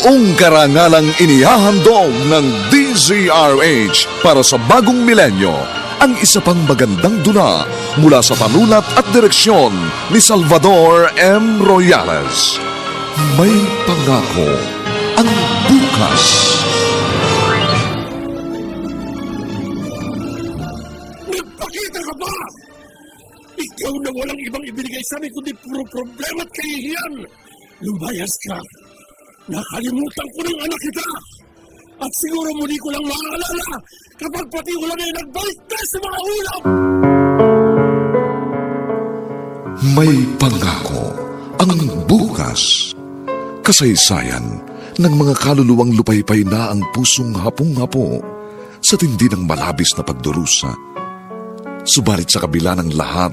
Buong karangalang inihahandog ng DZRH para sa bagong milenyo ang isa pang magandang dula mula sa panulat at direksyon ni Salvador M. Royales. May pangako ang bukas. Nagpakita ka ba? Ikaw na walang ibang ibinigay sa amin kundi puro problema at kahihiyan. Lumayas ka. Nakalimutan ko ng anak kita. At siguro muli ko lang maaalala kapag pati ulan ay nagbalik na sa mga ulam. May pangako ang bukas. Kasaysayan ng mga kaluluwang lupaypay na ang pusong hapong-hapo sa tindi ng malabis na pagdurusa. Subalit sa kabila ng lahat,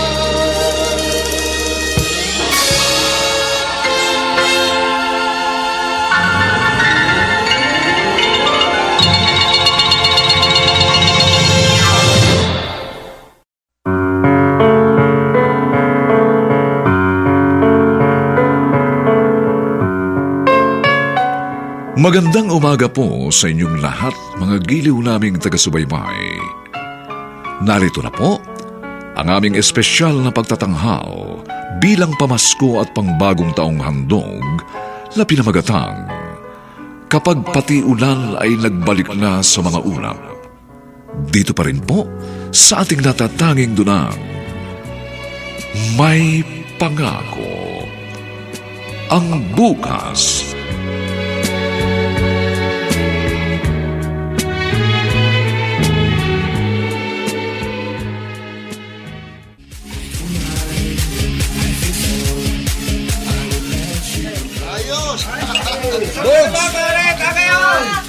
Magandang umaga po sa inyong lahat, mga giliw naming taga-subaybay. Narito na po ang aming espesyal na pagtatanghal bilang pamasko at pangbagong taong handog na pinamagatang kapag pati ulan ay nagbalik na sa mga ulap. Dito pa rin po sa ating natatanging dunang may pangako ang bukas.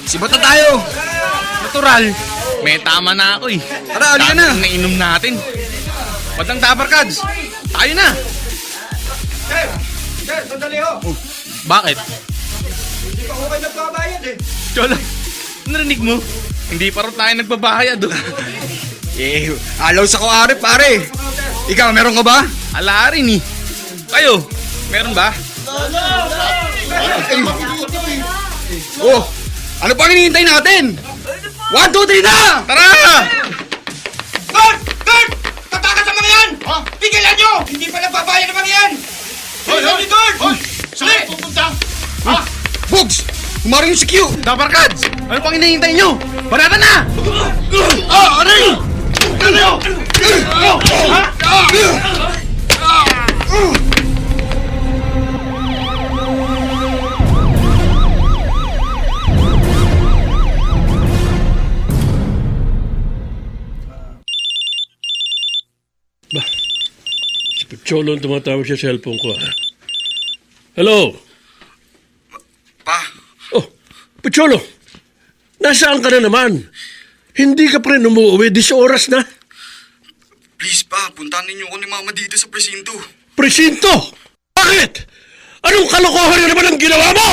Sibat na tayo! Natural. May tama na ako eh. Tara, na. Dami na inom natin. Batang Dabar Cards, tayo na! Sir! Sir, sandali ho! Bakit? Hindi pa ko kayo nagbabayad eh. Cholo, narinig mo? Hindi pa rin tayo nagbabayad. oh. Eh, alaw sa kuwari pare. Ikaw, meron ka ba? Ala rin eh. Kayo, meron ba? Oh, ano pang hinihintay natin? One, two, three na! Tara! Guard! Guard! Tatakas ang mga yan! Pigilan nyo! Hindi pa nagbabayad ang mga yan! Hoy, hoy! Hoy! Saan pupunta? Ha? Bugs! Umarin yung si Q! Dabar Cards, ano pang hinihintay nyo? Barata na! Ah! Aray! Ano? Si Picholo ang tumatawag sa cellphone ko. ha? Hello? Pa, Oh, Picholo! Nasaan ka na naman? Hindi ka pa rin umuwi, 10 oras na. please pa, puntahan ninyo ko ni Mama dito sa presinto. Presinto! Bakit? Anong kalokohan na naman ang ginawa mo?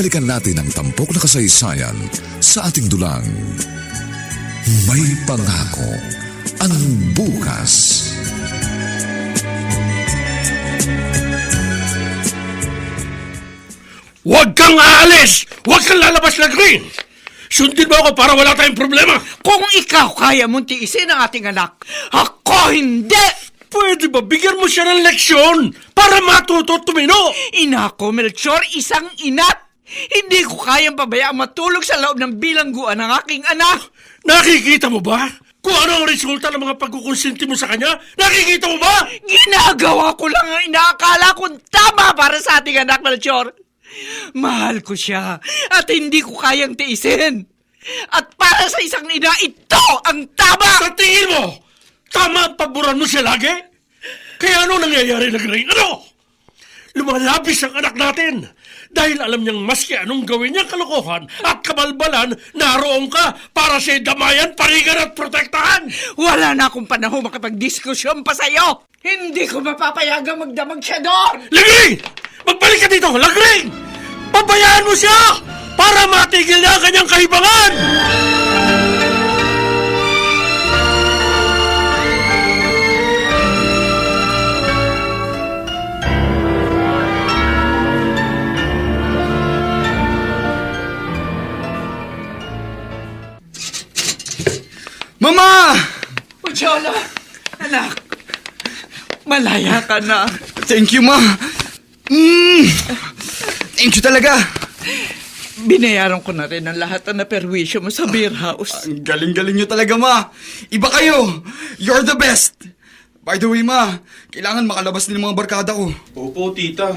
Balikan natin ang tampok na kasaysayan sa ating dulang. May pangako ang bukas. Huwag kang aalis! Huwag kang lalabas na green! Sundin mo ako para wala tayong problema! Kung ikaw kaya mong tiisin ang ating anak, ako hindi! Pwede ba bigyan mo siya ng leksyon para matuto at tumino? Ina ko, Melchor, isang inat! Hindi ko kayang pabayaan matulog sa loob ng bilangguan ng aking anak! Nakikita mo ba? Kung ano ang resulta ng mga pagkukonsinti mo sa kanya? Nakikita mo ba? Ginagawa ko lang ang inaakala kong tama para sa ating anak, Melchor. Mahal ko siya at hindi ko kayang tiisin. At para sa isang ina, ito ang tama! Sa tingin mo, tama ang paboran mo siya lagi? Kaya ano nangyayari na Gray? Ano? Lumalabis ang anak natin. Dahil alam niyang maski anong gawin niyang kalokohan at kabalbalan, naroon ka para siya damayan, parigan at protektahan. Wala na akong panahon makapag-diskusyon pa sa'yo! Hindi ko mapapayagang magdamag siya doon! Lagring! Magbalik ka dito! Lagring! Pabayaan mo siya! Para matigil na ang kanyang kahibangan! Mama! Puchola! Anak! Malaya ka na. Thank you, ma. Mm. Thank you talaga. Binayaran ko na rin ang lahat ng naperwisyo mo sa beer house. Ang galing-galing nyo talaga, ma. Iba kayo. You're the best. By the way, ma, kailangan makalabas din ng mga barkada ko. Opo, tita.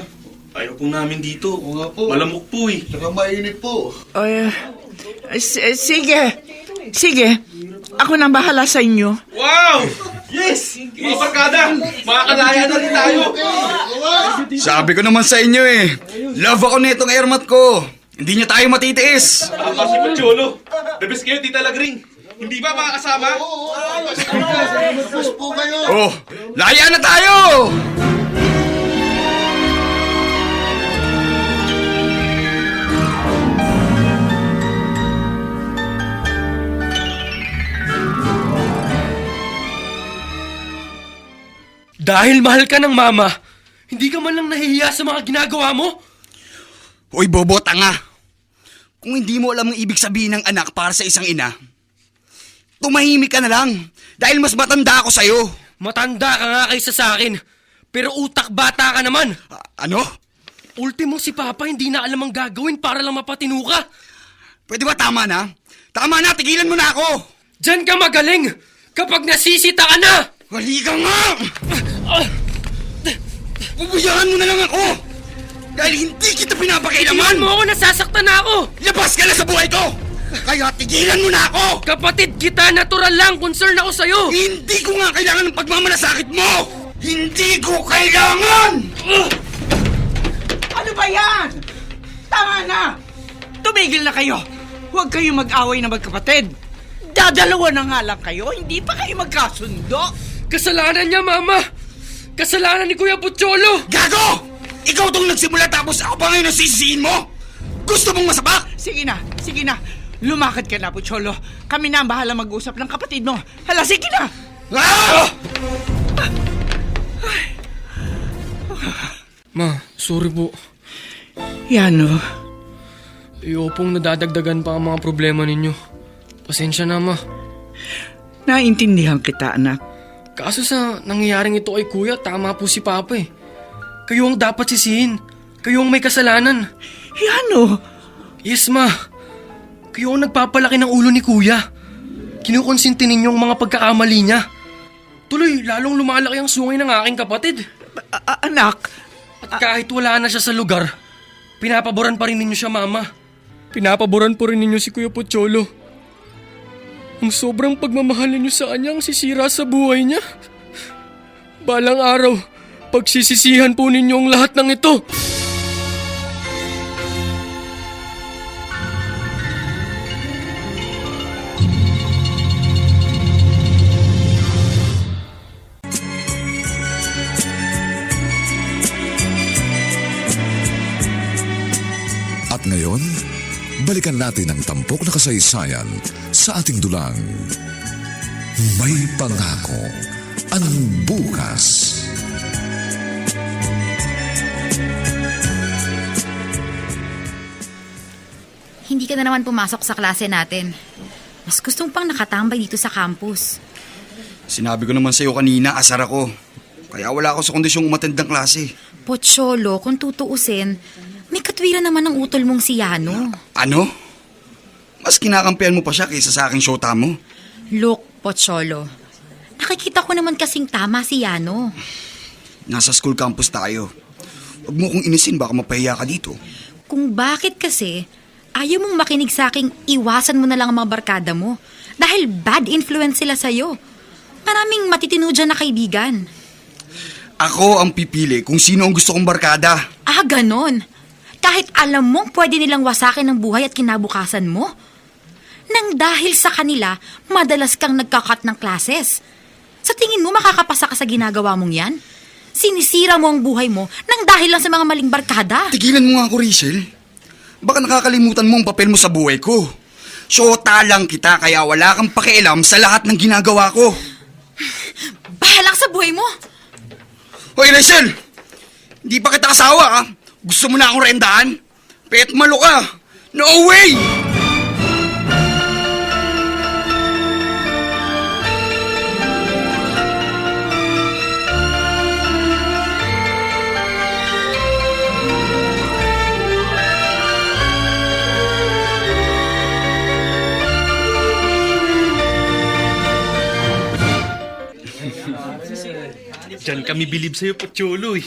Ayaw po namin dito. Oo nga po. Malamok po eh. Saka mainit po. Ay, s- eh, sige. Sige. Ako nang bahala sa inyo. Wow! Yes! Mga barkada! Makakalaya na rin tayo! Sabi ko naman sa inyo eh. Love ako nitong airmat ko. Hindi niya tayo matitiis. Tama si Pacholo. The best kayo, tita Lagring. Hindi ba makakasama? Mas po kayo. Oh, laya na tayo! Dahil mahal ka ng mama, hindi ka man lang nahihiya sa mga ginagawa mo? Hoy, bobo, tanga. Kung hindi mo alam ang ibig sabihin ng anak para sa isang ina, tumahimik ka na lang. Dahil mas matanda ako sa'yo. Matanda ka nga kaysa sa akin, pero utak bata ka naman. A- ano? Ultimo si Papa hindi na alam ang gagawin para lang mapatino ka. Pwede ba tama na? Tama na, tigilan mo na ako! Diyan ka magaling kapag nasisita ka na! Hali ka nga! Ubuyahan mo na lang ako! Dahil hindi kita pinapakailaman! mo ako, nasasaktan na ako! Labas ka na sa buhay ko! Kaya tigilan mo na ako! Kapatid kita, natural lang, concern ako sa'yo! Hindi ko nga kailangan ng pagmamalasakit mo! Hindi ko kailangan! Ano ba yan? Tama na! Tumigil na kayo! Huwag kayong mag-away na magkapatid! Dadalawa na nga lang kayo, hindi pa kayo magkasundo! Kasalanan niya, Mama! Kasalanan ni Kuya Pucholo! Gago! Ikaw tong nagsimula tapos ako pa ngayon ang sisisihin mo? Gusto mong masabak? Sige na, sige na. Lumakad ka na, Pucholo. Kami na ang bahala mag-usap ng kapatid mo. Hala, sige na! Ah! Ma, sorry po. Yano, Iyo pong nadadagdagan pa ang mga problema ninyo. Pasensya na, Ma. naintindihan kita, anak. Kaso sa nangyayaring ito kay Kuya, tama po si Papa eh. Kayo ang dapat sisihin. Kayo ang may kasalanan. Yano, Yes, Ma. Kayo ang nagpapalaki ng ulo ni Kuya. Kinukonsinti ninyo ang mga pagkakamali niya. Tuloy, lalong lumalaki ang sungay ng aking kapatid. a- a- anak, At kahit wala na siya sa lugar, pinapaboran pa rin ninyo siya, Mama. Pinapaboran po rin ninyo si Kuya Pocholo. Ang sobrang pagmamahal ninyo sa kanya ang sisira sa buhay niya. Balang araw, pagsisisihan po ninyo ang lahat ng ito. At ngayon, balikan natin ang tampok na kasaysayan sa ating dulang. May pangako ang bukas. Hindi ka na naman pumasok sa klase natin. Mas gustong pang nakatambay dito sa campus. Sinabi ko naman sa'yo kanina, asar ako. Kaya wala ako sa kondisyong umatend ng klase. Pocholo, kung tutuusin, may katwiran naman ng utol mong si Yano. Ano? Mas kinakampihan mo pa siya kaysa sa aking shota mo. Look, Pocholo. Nakikita ko naman kasing tama si Yano. Nasa school campus tayo. Huwag mo kong inisin, baka mapahiya ka dito. Kung bakit kasi, ayaw mong makinig sa aking iwasan mo na lang ang mga barkada mo. Dahil bad influence sila sa'yo. Maraming matitino dyan na kaibigan. Ako ang pipili kung sino ang gusto kong barkada. Ah, ganon. Kahit alam mong pwede nilang wasakin ang buhay at kinabukasan mo. Nang dahil sa kanila, madalas kang nagkakat ng classes. Sa tingin mo makakapasa ka sa ginagawa mong yan? Sinisira mo ang buhay mo nang dahil lang sa mga maling barkada. Tigilan mo nga ako, Rachel. Baka nakakalimutan mo ang papel mo sa buhay ko. Shota lang kita kaya wala kang pakialam sa lahat ng ginagawa ko. Bahala ka sa buhay mo. Hoy, Rachel! Hindi pa kita kasawa, ha? Gusto mo na akong rendahan? Pet malo ka! No way! Diyan kami bilib sa'yo, Pocholo eh.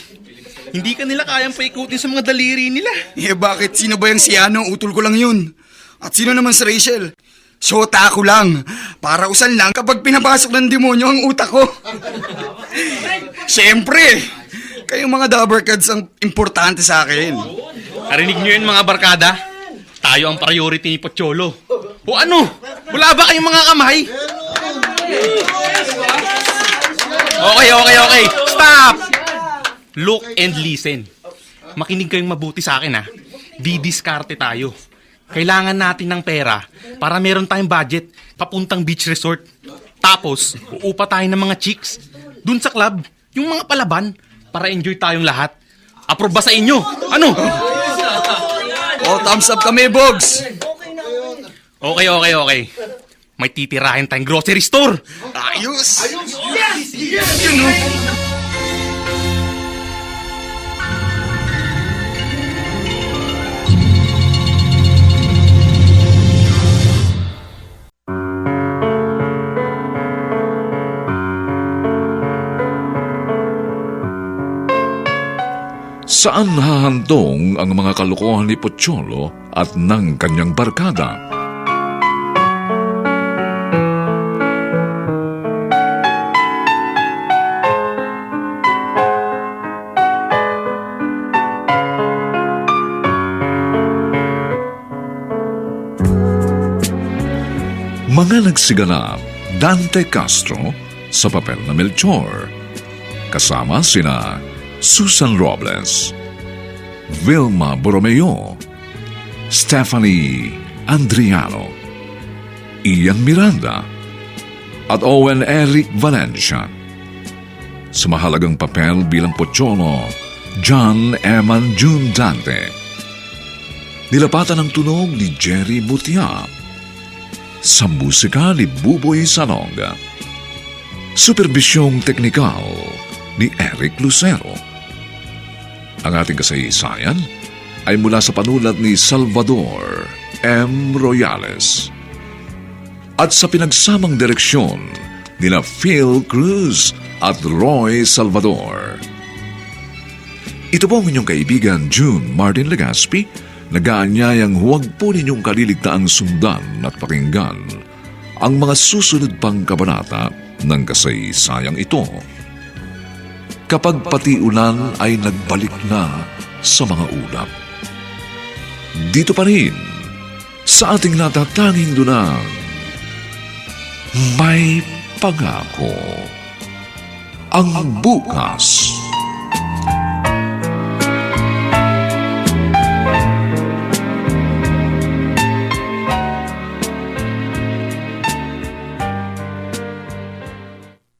Hindi ka nila kayang paikutin sa mga daliri nila. Eh bakit? Sino ba yung si Ano? Utol ko lang yun. At sino naman si Rachel? Shota ko lang. Para usan lang kapag pinapasok ng demonyo ang utak ko. Siyempre, kayong mga dabbercads ang importante sa akin. Narinig nyo yun mga barkada? Tayo ang priority ni Pocholo. O ano? Wala ba kayong mga kamay? Okay, okay, okay. Stop! Look and listen. Makinig kayong mabuti sa akin ha. Didiskarte tayo. Kailangan natin ng pera para meron tayong budget papuntang beach resort. Tapos, uupa tayo ng mga chicks dun sa club, yung mga palaban, para enjoy tayong lahat. Approve ba sa inyo? Ano? Oh, thumbs up kami, Bogs. Okay, okay, okay. May titirahin tayong grocery store. Ayos. Yun, oh. Saan hahantong ang mga kalokohan ni Pocholo at ng kanyang barkada? Mga nagsiganap Dante Castro sa papel na Melchor. Kasama sina Susan Robles, Vilma Borromeo, Stephanie Andriano, Ian Miranda, at Owen Eric Valencia. Sa mahalagang papel bilang Pocholo, John Eman June Dante. Nilapatan ng tunog ni Jerry Butia. Sa musika ni Buboy Salong. Superbisyong teknikal ni Eric Lucero. Ang ating kasaysayan ay mula sa panulat ni Salvador M. Royales at sa pinagsamang direksyon nila Phil Cruz at Roy Salvador. Ito po ang inyong kaibigan June Martin Legaspi, nagaanyayang huwag po ninyong kaliligtaang sundan at pakinggan ang mga susunod pang kabanata ng kasaysayang ito kapag pati ulan ay nagbalik na sa mga ulap. Dito pa rin, sa ating natatanging dunang, may pangako. Ang bukas